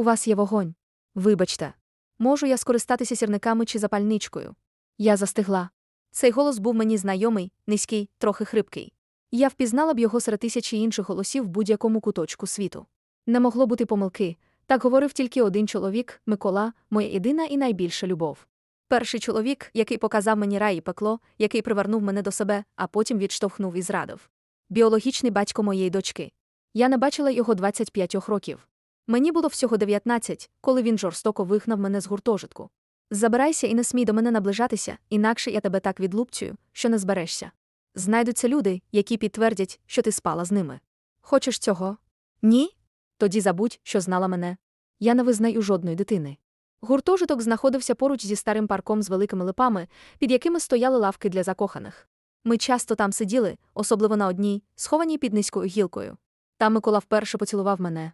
У вас є вогонь. Вибачте. Можу я скористатися сірниками чи запальничкою? Я застигла. Цей голос був мені знайомий, низький, трохи хрипкий. Я впізнала б його серед тисячі інших голосів в будь-якому куточку світу. Не могло бути помилки. Так говорив тільки один чоловік Микола, моя єдина і найбільша любов. Перший чоловік, який показав мені рай і пекло, який привернув мене до себе, а потім відштовхнув і зрадив. Біологічний батько моєї дочки. Я не бачила його 25 років. Мені було всього 19, коли він жорстоко вигнав мене з гуртожитку. Забирайся і не смій до мене наближатися, інакше я тебе так відлупцюю, що не зберешся. Знайдуться люди, які підтвердять, що ти спала з ними. Хочеш цього? Ні? Тоді забудь, що знала мене. Я не визнаю жодної дитини. Гуртожиток знаходився поруч зі старим парком з великими липами, під якими стояли лавки для закоханих. Ми часто там сиділи, особливо на одній, схованій під низькою гілкою. Там Микола вперше поцілував мене.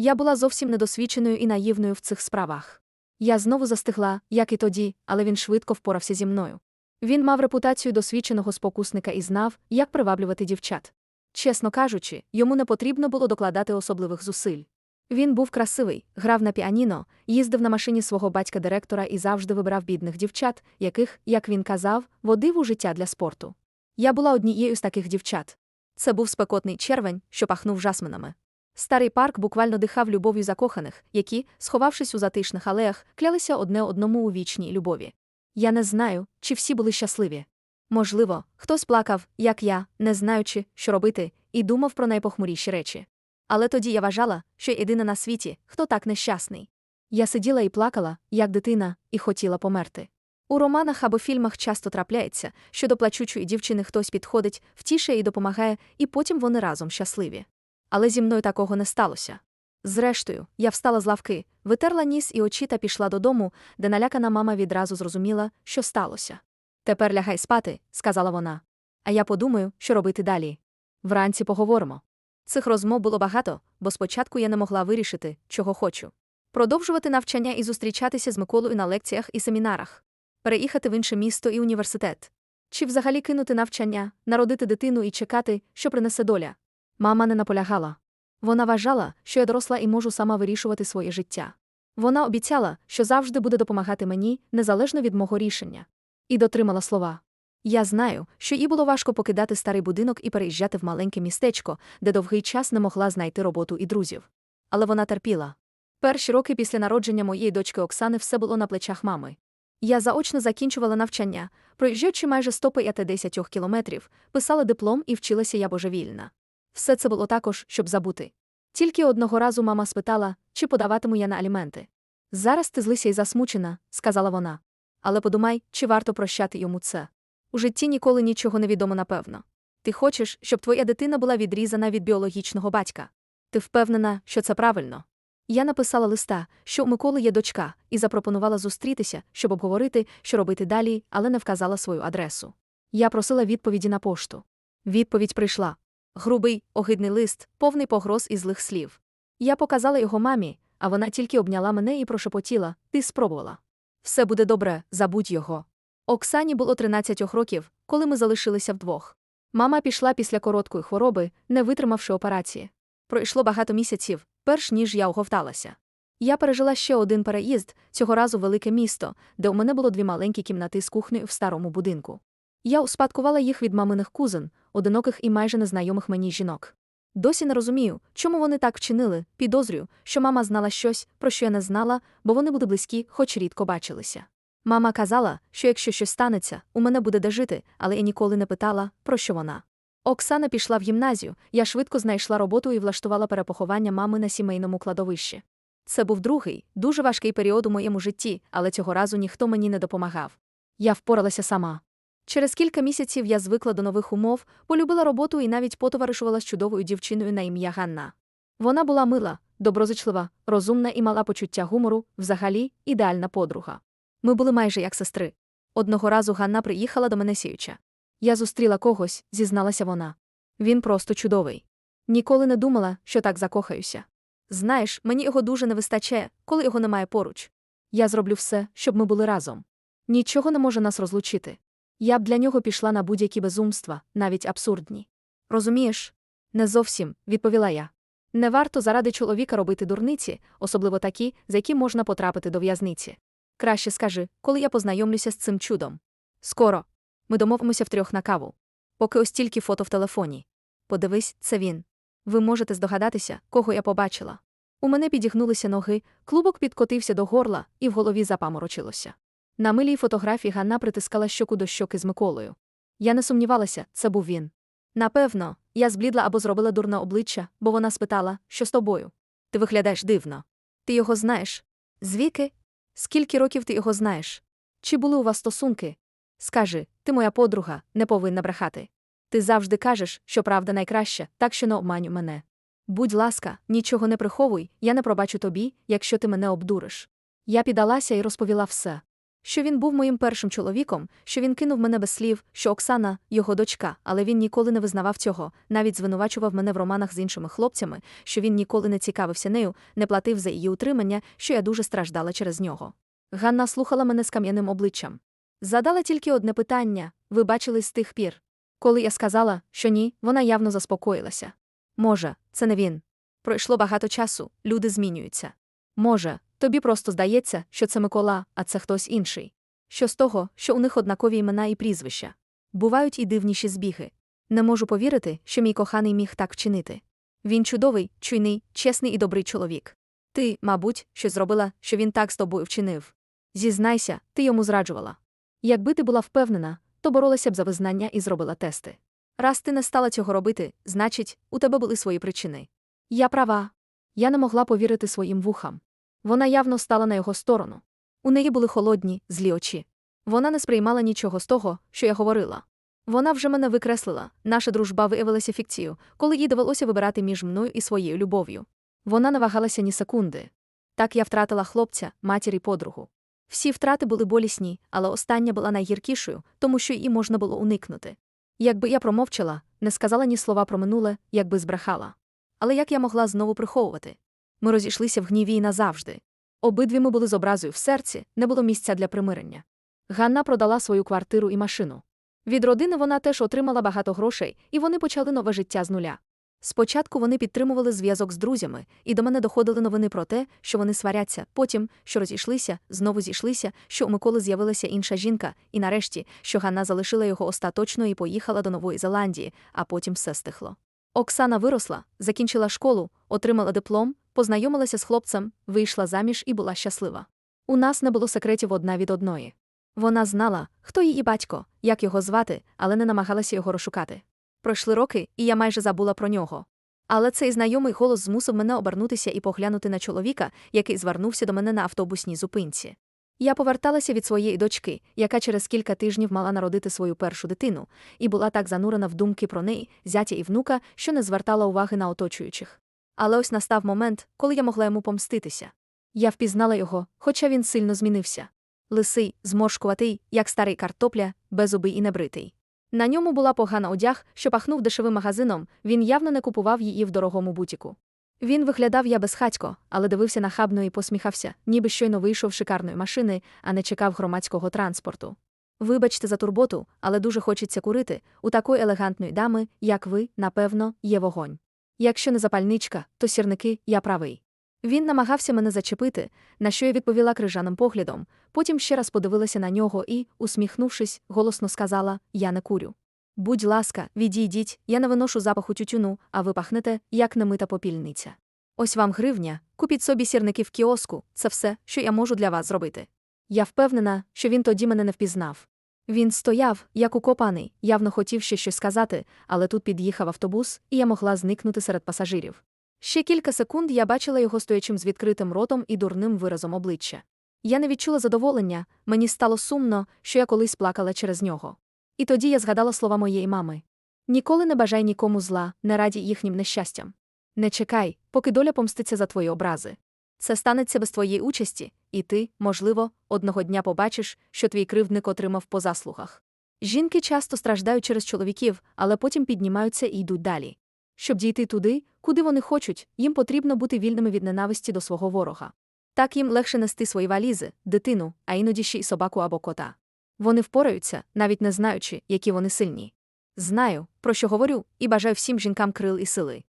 Я була зовсім недосвідченою і наївною в цих справах. Я знову застигла, як і тоді, але він швидко впорався зі мною. Він мав репутацію досвідченого спокусника і знав, як приваблювати дівчат. Чесно кажучи, йому не потрібно було докладати особливих зусиль. Він був красивий, грав на піаніно, їздив на машині свого батька-директора і завжди вибирав бідних дівчат, яких, як він казав, водив у життя для спорту. Я була однією з таких дівчат. Це був спекотний червень, що пахнув жасминами. Старий парк буквально дихав любов'ю закоханих, які, сховавшись у затишних алеях, клялися одне одному у вічній любові. Я не знаю, чи всі були щасливі. Можливо, хтось плакав, як я, не знаючи, що робити, і думав про найпохмуріші речі. Але тоді я вважала, що єдина на світі, хто так нещасний. Я сиділа і плакала, як дитина, і хотіла померти. У романах або фільмах часто трапляється, що до плачучої дівчини хтось підходить, втішує і допомагає, і потім вони разом щасливі. Але зі мною такого не сталося. Зрештою, я встала з лавки, витерла ніс і очі та пішла додому, де налякана мама відразу зрозуміла, що сталося. Тепер лягай спати, сказала вона. А я подумаю, що робити далі. Вранці поговоримо. Цих розмов було багато, бо спочатку я не могла вирішити, чого хочу. Продовжувати навчання і зустрічатися з Миколою на лекціях і семінарах, переїхати в інше місто і університет. Чи взагалі кинути навчання, народити дитину і чекати, що принесе доля. Мама не наполягала. Вона вважала, що я доросла і можу сама вирішувати своє життя. Вона обіцяла, що завжди буде допомагати мені, незалежно від мого рішення. І дотримала слова. Я знаю, що їй було важко покидати старий будинок і переїжджати в маленьке містечко, де довгий час не могла знайти роботу і друзів. Але вона терпіла. Перші роки після народження моєї дочки Оксани все було на плечах мами. Я заочно закінчувала навчання, проїжджаючи майже 150 кілометрів, писала диплом і вчилася я божевільна. Все це було також, щоб забути. Тільки одного разу мама спитала, чи подаватиму я на аліменти. Зараз ти злися і засмучена, сказала вона. Але подумай, чи варто прощати йому це. У житті ніколи нічого не відомо напевно. Ти хочеш, щоб твоя дитина була відрізана від біологічного батька. Ти впевнена, що це правильно. Я написала листа, що у Миколи є дочка, і запропонувала зустрітися, щоб обговорити, що робити далі, але не вказала свою адресу. Я просила відповіді на пошту. Відповідь прийшла. Грубий, огидний лист, повний погроз і злих слів. Я показала його мамі, а вона тільки обняла мене і прошепотіла Ти спробувала. Все буде добре, забудь його. Оксані було 13 років, коли ми залишилися вдвох. Мама пішла після короткої хвороби, не витримавши операції. Пройшло багато місяців, перш ніж я оговталася. Я пережила ще один переїзд, цього разу велике місто, де у мене було дві маленькі кімнати з кухнею в старому будинку. Я успадкувала їх від маминих кузен, одиноких і майже незнайомих мені жінок. Досі не розумію, чому вони так вчинили, підозрюю, що мама знала щось, про що я не знала, бо вони були близькі, хоч рідко бачилися. Мама казала, що якщо щось станеться, у мене буде де жити, але я ніколи не питала, про що вона. Оксана пішла в гімназію, я швидко знайшла роботу і влаштувала перепоховання мами на сімейному кладовищі. Це був другий, дуже важкий період у моєму житті, але цього разу ніхто мені не допомагав. Я впоралася сама. Через кілька місяців я звикла до нових умов, полюбила роботу і навіть потоваришувала з чудовою дівчиною на ім'я Ганна. Вона була мила, доброзичлива, розумна і мала почуття гумору, взагалі, ідеальна подруга. Ми були майже як сестри. Одного разу Ганна приїхала до мене сіюча. Я зустріла когось, зізналася вона. Він просто чудовий. Ніколи не думала, що так закохаюся. Знаєш, мені його дуже не вистачає, коли його немає поруч. Я зроблю все, щоб ми були разом. Нічого не може нас розлучити. Я б для нього пішла на будь-які безумства, навіть абсурдні. Розумієш? Не зовсім, відповіла я. Не варто заради чоловіка робити дурниці, особливо такі, за які можна потрапити до в'язниці. Краще скажи, коли я познайомлюся з цим чудом. Скоро. Ми домовимося втрьох на каву. Поки ось тільки фото в телефоні. Подивись, це він. Ви можете здогадатися, кого я побачила. У мене підігнулися ноги, клубок підкотився до горла, і в голові запаморочилося. На милій фотографії Ганна притискала щоку до щоки з Миколою. Я не сумнівалася, це був він. Напевно, я зблідла або зробила дурне обличчя, бо вона спитала, що з тобою. Ти виглядаєш дивно. Ти його знаєш? Звіки? Скільки років ти його знаєш? Чи були у вас стосунки? Скажи, ти моя подруга, не повинна брехати. Ти завжди кажеш, що правда найкраща, так що не обманю мене. Будь ласка, нічого не приховуй, я не пробачу тобі, якщо ти мене обдуриш. Я піддалася і розповіла все. Що він був моїм першим чоловіком, що він кинув мене без слів, що Оксана його дочка, але він ніколи не визнавав цього, навіть звинувачував мене в романах з іншими хлопцями, що він ніколи не цікавився нею, не платив за її утримання, що я дуже страждала через нього. Ганна слухала мене з кам'яним обличчям. Задала тільки одне питання ви бачились з тих пір. Коли я сказала, що ні, вона явно заспокоїлася. Може, це не він. Пройшло багато часу, люди змінюються. Може, тобі просто здається, що це Микола, а це хтось інший. Що з того, що у них однакові імена і прізвища. Бувають і дивніші збіги. Не можу повірити, що мій коханий міг так вчинити. Він чудовий, чуйний, чесний і добрий чоловік. Ти, мабуть, щось зробила, що він так з тобою вчинив. Зізнайся, ти йому зраджувала. Якби ти була впевнена, то боролася б за визнання і зробила тести. Раз ти не стала цього робити, значить, у тебе були свої причини. Я права. Я не могла повірити своїм вухам. Вона явно стала на його сторону. У неї були холодні, злі очі. Вона не сприймала нічого з того, що я говорила. Вона вже мене викреслила, наша дружба виявилася фікцією, коли їй довелося вибирати між мною і своєю любов'ю. Вона не вагалася ні секунди. Так я втратила хлопця, матір і подругу. Всі втрати були болісні, але остання була найгіркішою, тому що її можна було уникнути. Якби я промовчала, не сказала ні слова про минуле, якби збрехала. Але як я могла знову приховувати? Ми розійшлися в гніві і назавжди. Обидві ми були з образою в серці, не було місця для примирення. Ганна продала свою квартиру і машину. Від родини вона теж отримала багато грошей, і вони почали нове життя з нуля. Спочатку вони підтримували зв'язок з друзями, і до мене доходили новини про те, що вони сваряться, потім, що розійшлися, знову зійшлися, що у Миколи з'явилася інша жінка, і нарешті, що Ганна залишила його остаточно і поїхала до Нової Зеландії, а потім все стихло. Оксана виросла, закінчила школу, отримала диплом, познайомилася з хлопцем, вийшла заміж і була щаслива. У нас не було секретів одна від одної. Вона знала, хто її батько, як його звати, але не намагалася його розшукати. Пройшли роки, і я майже забула про нього. Але цей знайомий голос змусив мене обернутися і поглянути на чоловіка, який звернувся до мене на автобусній зупинці. Я поверталася від своєї дочки, яка через кілька тижнів мала народити свою першу дитину, і була так занурена в думки про неї, зятя і внука, що не звертала уваги на оточуючих. Але ось настав момент, коли я могла йому помститися. Я впізнала його, хоча він сильно змінився. Лисий, зморшкуватий, як старий картопля, беззубий і небритий. На ньому була погана одяг, що пахнув дешевим магазином, він явно не купував її в дорогому бутіку. Він виглядав я безхатько, але дивився нахабно і посміхався, ніби щойно вийшов з шикарної машини, а не чекав громадського транспорту. Вибачте за турботу, але дуже хочеться курити. У такої елегантної дами, як ви, напевно, є вогонь. Якщо не запальничка, то сірники, я правий. Він намагався мене зачепити, на що я відповіла крижаним поглядом, потім ще раз подивилася на нього і, усміхнувшись, голосно сказала Я не курю. Будь ласка, відійдіть, я не виношу запаху тютюну, а ви пахнете, як немита попільниця. Ось вам гривня, купіть собі сірники в кіоску, це все, що я можу для вас зробити. Я впевнена, що він тоді мене не впізнав. Він стояв, як укопаний, явно хотів ще щось сказати, але тут під'їхав автобус, і я могла зникнути серед пасажирів. Ще кілька секунд я бачила його стоячим з відкритим ротом і дурним виразом обличчя. Я не відчула задоволення, мені стало сумно, що я колись плакала через нього. І тоді я згадала слова моєї мами: ніколи не бажай нікому зла, не раді їхнім нещастям. Не чекай, поки доля помститься за твої образи. Це станеться без твоєї участі, і ти, можливо, одного дня побачиш, що твій кривдник отримав по заслугах. Жінки часто страждають через чоловіків, але потім піднімаються і йдуть далі. Щоб дійти туди, куди вони хочуть, їм потрібно бути вільними від ненависті до свого ворога. Так їм легше нести свої валізи, дитину, а іноді ще й собаку або кота. Вони впораються, навіть не знаючи, які вони сильні. Знаю, про що говорю, і бажаю всім жінкам крил і сили.